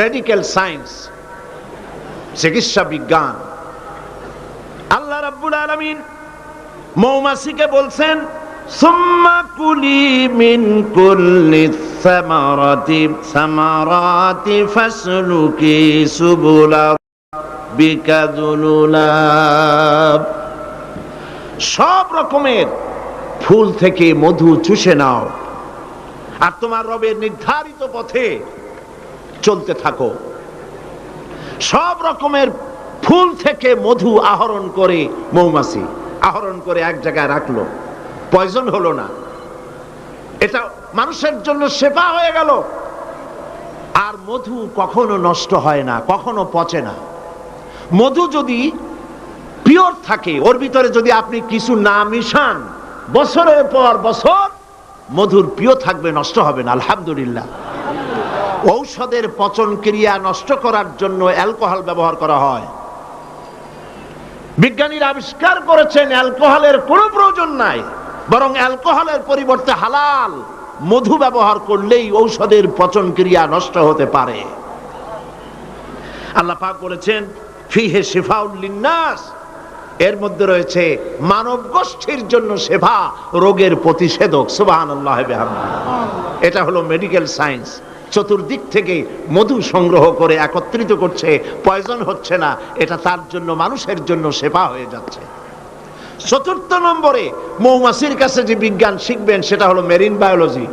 Medical science চিকিৎসা বিজ্ঞান। আল্লাহ রাব্বুল আলামিন মৌমাছিকে বলছেন, সুম্মা কুলি মিন কুল্লি সামারাতি সামারাতি ফাসলুকি সুবুলা বিকাদুলুলাব সব রকমের ফুল থেকে মধু চুষে নাও। আর তোমার রবের নির্ধারিত পথে চলতে থাকো। সব রকমের ফুল থেকে মধু আহরণ করে মৌমাছি আহরণ করে এক জায়গায় রাখল। পয়জন হলো না। এটা মানুষের জন্য সেবা হয়ে গেল। আর মধু কখনো নষ্ট হয় না, কখনো পচে না। মধু যদি পিওর থাকে, ওর ভিতরে যদি আপনি কিছু না মিশান, বছরের পর বছর মধুর প্রিয় থাকবে, নষ্ট হবে না, আলহামদুলিল্লাহ। ঔষধের পচন ক্রিয়া নষ্ট করার জন্য অ্যালকোহল ব্যবহার করা হয়। বিজ্ঞানীরা আবিষ্কার করেছেন অ্যালকোহলের কোনো প্রয়োজন নাই, বরং অ্যালকোহলের পরিবর্তে হালাল মধু ব্যবহার করলেই ঔষধের পচন ক্রিয়া নষ্ট হতে পারে। আল্লাহ পাক বলেছেন, ফিহে শিফাউল লিন্নাস, এর মধ্যে রয়েছে মানব গোষ্ঠীর জন্য সেবা, রোগের প্রতিষেধক বিহামদিহি এটা হলো মেডিকেল সায়েন্স চতুর্দিক থেকে মধু সংগ্রহ করে একত্রিত করছে। পয়জন হচ্ছে না, এটা তার জন্য, মানুষের জন্য সেবা হয়ে যাচ্ছে। চতুর্থ নম্বরে মৌমাছির কাছে যে বিজ্ঞান শিখবেন, সেটা হলো মেরিন বায়োলজি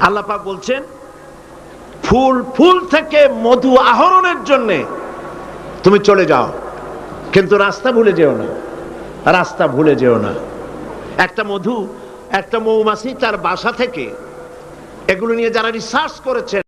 আল্লাহ পাক বলছেন, ফুল ফুল থেকে মধু আহরণের জন্যে তুমি চলে যাও। কিন্তু রাস্তা ভুলে যেও না, রাস্তা ভুলে যেও না। একটা মধু, একটা মৌমাছি তার বাসা থেকে এগুলো নিয়ে যারা রিসার্চ করেছেন